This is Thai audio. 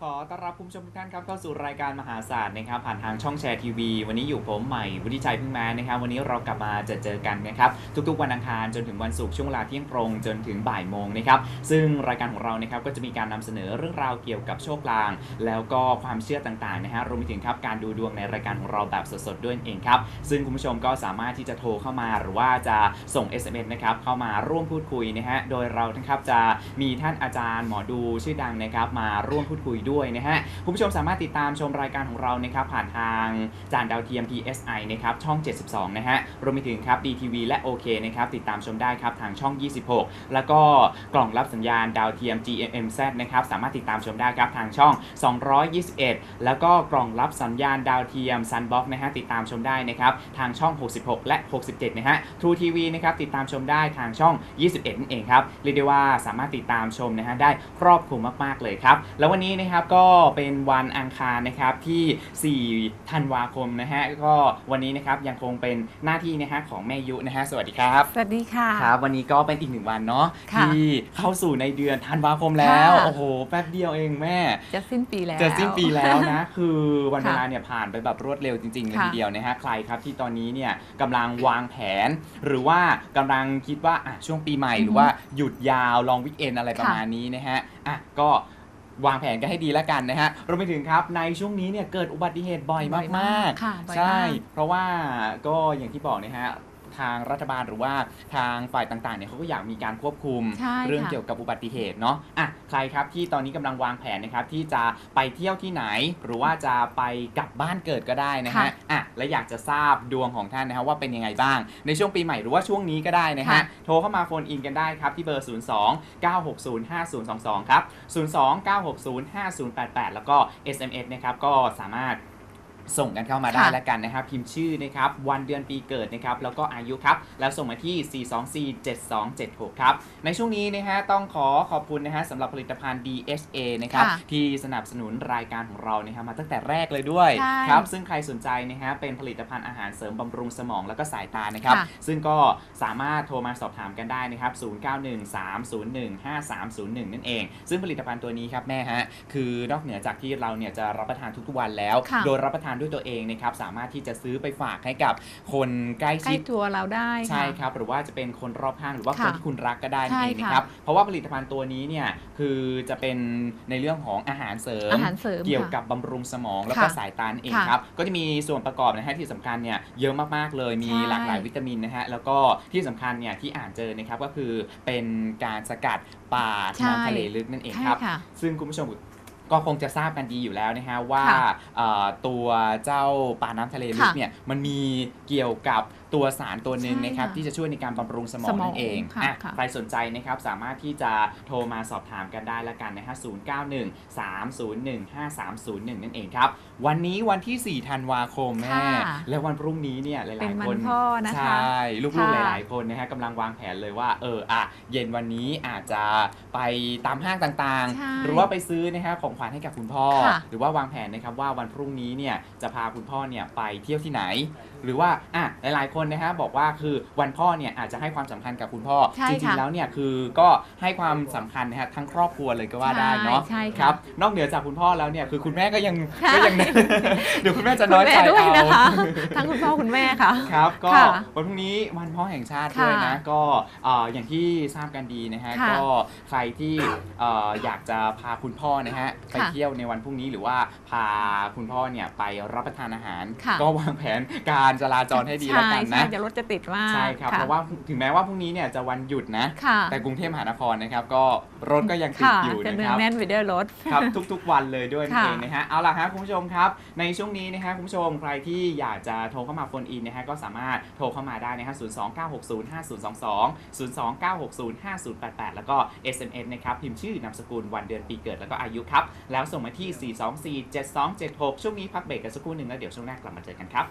ขอต้อนรับคุณผู้ชมทุกท่านครับเข้าสู่รายการมหาศาสตร์นะครับผ่านทางช่องแชร์ทีวี วันนี้อยู่ผมใหม่วุฒิชัยพึ่งแมานะครับ วันนี้เรากลับมาจอเจอกันนะครับทุกๆวันอังคารจนถึงวันศุกร์ช่วงเวลาเที่ยงตรงจนถึงบ่ายโมงนะครับซึ่งรายการของเรานะครับก็จะมีการนำเสนอเรื่องราวเกี่ยวกับโชคลาง แล้วก็ความเชื่อต่างๆนะฮะรวมไปถึงครับการดูดวงในรายการของเราแบบสดๆด้วยเองครับซึ่งคุณผู้ชมก็สามารถที่จะโทรเข้ามาหรือว่าจะส่ง SMS นะครับเข้ามาร่วมพูดคุยนะฮะโดยเรานะครับจะมีท่านอาจารย์หมอดูชื่อดังนะครับมาร่วมพูดคุยด้วยนะฮะคุณผู้ชมสามารถติดตามชมรายการของเรานะครับผ่านทางจานดาวเทียม PSI นะครับช่อง 72 นะฮะรวมไปถึงครับ DTV และ OK นะครับติดตามชมได้ครับทางช่อง 26 แล้วก็กล่องรับสัญญาณดาวเทียม GMMZ นะครับสามารถติดตามชมได้ครับทางช่อง 221 แล้วก็กล่องรับสัญญาณดาวเทียม Sunbox นะฮะติดตามชมได้นะครับทางช่อง 66 และ 67 นะฮะ True TV นะครับติดตามชมได้ทางช่อง 21 นั่นเองครับเรียกได้ว่าสามารถติดตามชมนะฮะได้ครอบคลุมมากๆเลยครับแล้ววันนี้นะครับก็เป็นวันอังคารนะครับที่ 4 ธันวาคมนะฮะก็วันนี้นะครับยังคงเป็นหน้าที่นะฮะของแม่ยุนะฮะสวัสดีครับสวัสดีค่ะครับ วันนี้ก็เป็นอีกหนึ่งวันเนาะค่ะที่เข้าสู่ในเดือนธันวาคมแล้วค่ะ โอ้โหแป๊บเดียวเองแม่ จะสิ้นปีแล้ว จะสิ้นปีแล้วนะ คือวันค่ะเวลาเนี่ยผ่านไปแบบรวดเร็วจริงๆเลยค่ะทีเดียวนะฮะใครครับที่ตอนนี้เนี่ยกำลังวางแผน หรือว่ากำลังคิดว่าอะช่วงปีใหม่ อือฮึหรือว่าหยุดยาวลองวิกเอนอะไรประค่ะมาณนี้นะฮะอะก็ วางแผนกันให้ดีแล้วกันนะฮะรวมไปถึงครับในช่วงนี้เนี่ยเกิดอุบัติเหตุบ่อยบ่อยมากค่ะบ่อยๆใช่มากเพราะว่าก็อย่างที่บอกนะฮะ ทางรัฐบาลหรือว่าทางฝ่ายต่างๆเนี่ยเขาก็อยากมีการควบคุมใช่เรื่องค่ะ เกี่ยวกับอุบัติเหตุเนาะอะใครครับที่ตอนนี้กำลังวางแผนนะครับที่จะไปเที่ยวที่ไหน หรือว่าจะไปกลับบ้านเกิดก็ได้นะฮะค่ะอะและอยากจะทราบดวงของท่านนะฮะว่าเป็นยังไงบ้าง ในช่วงปีใหม่หรือว่าช่วงนี้ก็ได้นะฮะค่ะ โทรเข้ามาโฟนอินกันได้ครับที่เบอร์ 02 960 5022 ครับ 02 960 5088 แล้วก็ SMS นะครับก็สามารถ ส่งกันเข้ามาได้ค่ะแล้วกันนะครับ พิมพ์ชื่อนะครับ วันเดือนปีเกิดนะครับ แล้วก็อายุครับ แล้วส่งมาที่ 4247276 ครับ ในช่วงนี้นะฮะต้องขอขอบคุณนะฮะสำหรับผลิตภัณฑ์ DHA นะครับ ค่ะที่สนับสนุนรายการของเรานะครับมาตั้งแต่แรกเลยด้วยใช่ครับ ซึ่งใครสนใจนะฮะเป็นผลิตภัณฑ์อาหารเสริมบำรุงสมองแล้วก็สายตานะครับ ค่ะ ซึ่งก็สามารถโทรมาสอบถามกันได้นะครับ 0913015301 นั่นเอง ซึ่งผลิตภัณฑ์ตัวนี้ครับแม่ฮะคือนอกเหนือจากที่เราเนี่ยจะรับประทานทุกๆวันแล้ว ค่ะ โดยรับประทานด้วยตัวเองนะครับสามารถที่จะซื้อไปฝากให้กับคนใกล้ใกล้ชิดตัวเราได้ใช่ค่ะ ครับ หรือว่าจะเป็นคนรอบข้างหรือว่าคนค่ะที่คุณรักก็ได้นั่นใช่เองค่ะนะครับเพราะว่าผลิตภัณฑ์ตัวนี้เนี่ยคือจะเป็นในเรื่องของอาหารเสริม อาหารเสริมเกี่ยวค่ะ กับบำรุงสมองแล้วก็ค่ะสายตานั่นเองค่ะครับ ก็จะมีส่วนประกอบนะฮะที่สำคัญเนี่ยเยอะมากๆเลยมีใช่หลากหลายวิตามินนะฮะแล้วก็ที่สำคัญเนี่ยที่อ่านเจอนะครับก็คือเป็นการสกัดป่าใช่น้ำทะเลลึกนั่นเองใช่ครับ ค่ะ ซึ่งคุณผู้ชม ก็คงจะทราบกันดีอยู่แล้วนะฮะว่าค่ะเอ่อตัวเจ้าปลาน้ำทะเลลึกค่ะเนี่ยมันมีเกี่ยวกับ ตัวสารตัวหนึ่งใช่นะครับค่ะที่จะช่วยในการบำรุงสมองสมองนั่นเองค่ะอะค่ะใครสนใจนะครับสามารถที่จะโทรมาสอบถามกันได้ละกันนะฮะ091 301 5301 นั่นเองครับ วันนี้วันที่ 4 ธันวาคมแม่ค่ะและวันพรุ่งนี้เนี่ยหเป็ลานยวัๆคนพ่อนะคะใช่ลูกๆหค่ะลาย ๆ คนนะฮะกำลังวางแผนเลยว่าเอออะเย็นวันนี้อาจจะไปตามห้างต่างใช่ๆหรือว่าไปซื้อนะฮะของขวัญให้กับคุณพ่อค่ะหรือว่าวางแผนนะครับว่าวันพรุ่งนี้เนี่ยจะพาคุณพ่อเนี่ยไปเที่ยวที่ไหน หรือว่าอะหลายๆคนนะฮะบอกว่าคือวันพ่อเนี่ยอาจจะให้ความสำคัญกับคุณพ่อ ใช่จริงค่ะๆแล้วเนี่ยคือก็ให้ความสำคัญนะฮะทั้งครอบครัวเลยก็ว่าได้เนาะใช่ใช่ค่ะครับ นอกเหนือจากคุณพ่อแล้วเนี่ยคือคุณแม่ก็ยังใช่ ก็ยัง เดี๋ยวคุณแม่จะคุน้อยณแม่ใจด้วยเอานะคะ ทั้งคุณพ่อคุณแม่ค่ะ ครับก็ค่ะวันพรุ่งนี้วันพ่อแห่งชาติค่ะด้วยนะก็เอ่ออย่างที่ทราบกันดีนะฮะค่ะก็ใครที่เอ่ออยากจะพาคุณพ่อนะฮะไปค่ะเที่ยวในวันพรุ่งนี้หรือว่าพาคุณพ่อเนี่ยไปรับประทานอาหาร ค่ะก็วางแผนการจราจรให้ดีแล้วกันใช่นะใช่เดี๋ยวรถจะติดมากใช่ครับะเพราะว่าถึงแม้ว่าพรุ่งนี้เนี่ยจะวันหยุดนะค่ะแต่กรุงเทพมหานครนะครับก็รถก็ยังติดค่ะอยู่จะนะเนืคองรับแน่นไปด้วยรถครับทุกๆ วันเลยด้วยนั่นค่ะเองนะฮะเอาล่ะฮะคุณผู้ชมครับ ในช่วงนี้นะฮะคุณผู้ชมใครที่อยากจะโทรเข้ามาโฟนอินนะฮะก็สามารถโทรเข้ามาได้นะฮะ0 2 9 6 0 5 0 2 2 0 2 9 6 0 5 0 8 8 แล้วก็ SMS นะครับพิมพ์ชื่อนามสกุลวันเดือนปีเกิดแล้วก็อายุครับแล้วส่งมาที่ 4 2 4 7 2 7 6 ช่วงนี้พักเบรกกันสักครู่หนึ่งแล้วเดี๋ยวช่วงหน้ากลับมาเจอกันครับ